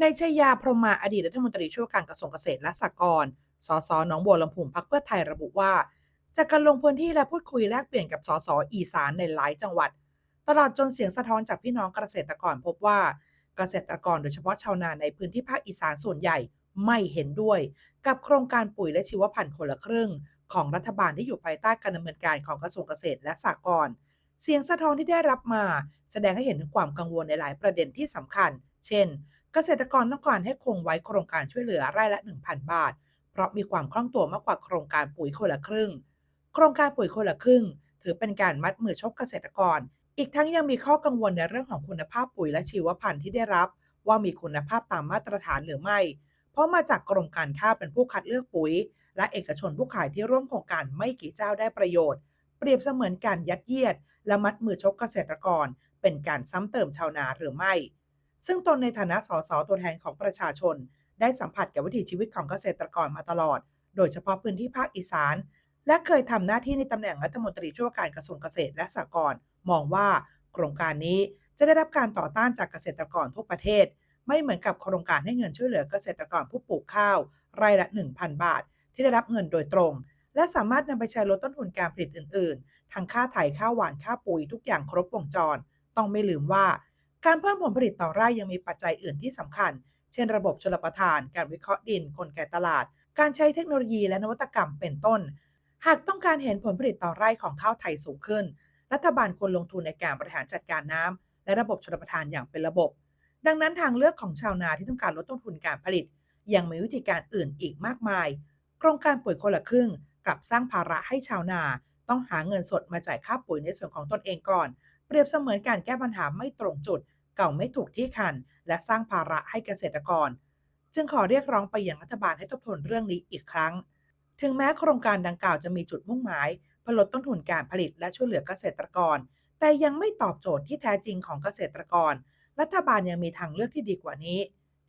ในชยาพรหมาอดีตรัฐมนตรีช่วยการกระทรวงเกษตรและสหกรณ์สสหนองบัวลำพูพักเพื่อไทยระบุว่า จากการลงพื้นที่และพูดคุยแลกเปลี่ยนกับสสอีสานในหลายจังหวัด ตลอดจนเสียงสะท้อนจากพี่น้องเกษตรกรพบว่าเกษตรกรโดยเฉพาะชาวนาในพื้นที่ภาคอีสานส่วนใหญ่ไม่เห็นด้วย กับโครงการปุ๋ยและชีวพันธุ์คนละครึ่ง ของรัฐบาลที่อยู่ภายใต้การดำเนินการของกระทรวงเกษตรและสหกรณ์เสียงสะท้อนที่ได้รับมา แสดงให้เห็นถึงความกังวลในหลายประเด็นที่สำคัญ เช่น เกษตรกรต้องการให้คงไว้โครงการช่วยเหลือไร่ละ 1,000 บาท เพราะมีความคล่องตัวมากกว่าโครงการปุ๋ยคนละครึ่ง โครงการปุ๋ยคนละครึ่ง ถือเป็นการมัดมือชกเกษตรกร อีกทั้งยังมีข้อกังวลในเรื่องของคุณภาพปุ๋ยและชีวพันธุ์ที่ได้รับ ว่ามีคุณภาพตามมาตรฐานหรือไม่ เพราะมาจากกรมการข้าเป็นผู้คัดเลือกปุ๋ย และเอกชนผู้ขายที่ร่วมโครงการไม่กี่เจ้าได้ประโยชน์ เปรียบเสมือนการยัดเยียด และมัดมือชกเกษตรกร เป็นการซ้ำเติมชาวนาหรือไม่ ซึ่งตนในฐานะสสตัวแทนของประชาชน ได้สัมผัสกับวิถีชีวิตของเกษตรกรมาตลอด โดยเฉพาะพื้นที่ภาคอีสาน และเคยทำหน้าที่ในตำแหน่งรัฐมนตรีช่วยวการกระทรวงเกษตรและสหกรณ์มองว่าโครงการนี้จะได้รับการต่อต้านจากเกษตรกรทุกประเทศ ไม่เหมือนกับโครงการให้เงินช่วยเหลือเกษตรกรผู้ปลูกข้าวไร่ละ 1,000 บาท ที่ได้รับเงินโดยตรง และสามารถนำไปใช้ลดต้นทุนการผลิตอื่น ๆ ทั้งค่าไถข้าวหวานค่าปุ๋ยทุกอย่างครบวงจร ต้องไม่ลืมว่า การเพิ่มผลผลิตต่อไร่ยังมีปัจจัยอื่นที่สำคัญ เช่นระบบชลประทาน การวิเคราะห์ดินกลไกตลาด การใช้เทคโนโลยีและนวัตกรรมเป็นต้น หากต้องการเห็นผลผลิตต่อไร่ของข้าวไทยสูงขึ้น รัฐบาลควรลงทุนในการบริหารจัดการน้ำและระบบชลประทานอย่างเป็นระบบ ดังนั้นทางเลือกของชาวนาที่ต้องการลดต้นทุนการผลิต ยังมีวิธีการอื่นอีกมากมาย โครงการปุ๋ยคนละครึ่งกลับสร้างภาระให้ชาวนา ต้องหาเงินสดมาจ่ายค่าปุ๋ยในส่วนของตนเองก่อน เปรียบเสมือนการแก้ปัญหาไม่ตรงจุด เก่าไม่ถูกที่คัน และสร้างภาระให้เกษตรกร จึงขอเรียกร้องไปยังรัฐบาลให้ทบทวนเรื่องนี้อีกครั้ง ถึงแม้โครงการดังกล่าวจะมีจุดมุ่งหมายเพื่อลดต้นทุนการผลิตและช่วยเหลือเกษตรกร แต่ยังไม่ตอบโจทย์ที่แท้จริงของเกษตรกร รัฐบาลยังมีทางเลือกที่ดีกว่านี้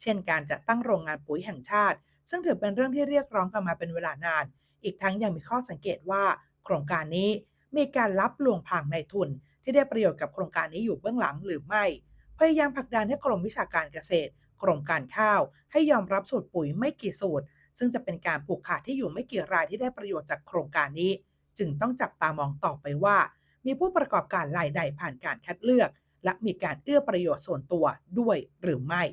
เช่น การจัดตั้งโรงงานปุ๋ยแห่งชาติ ซึ่งถือเป็นเรื่องที่เรียกร้องกันมาเป็นเวลานาน อีกทั้งยังมีข้อสังเกตว่า โครงการนี้มีการรับลวงพางในทุน ที่ได้ประโยชน์กับโครงการนี้อยู่เบื้องหลังหรือไม่ พยายามผลักดันให้กรมวิชาการเกษตรกรมการข้าว ให้ยอมรับสูตรปุ๋ยไม่กี่สูตร ซึ่งจะเป็นการผูกขาดที่อยู่ไม่กี่รายที่ได้ประโยชน์จากโครงการนี้ จึงต้องจับตามองต่อไปว่า มีผู้ประกอบการรายใดผ่านการคัดเลือก และมีการเอื้อประโยชน์ส่วนตัวด้วยหรือไม่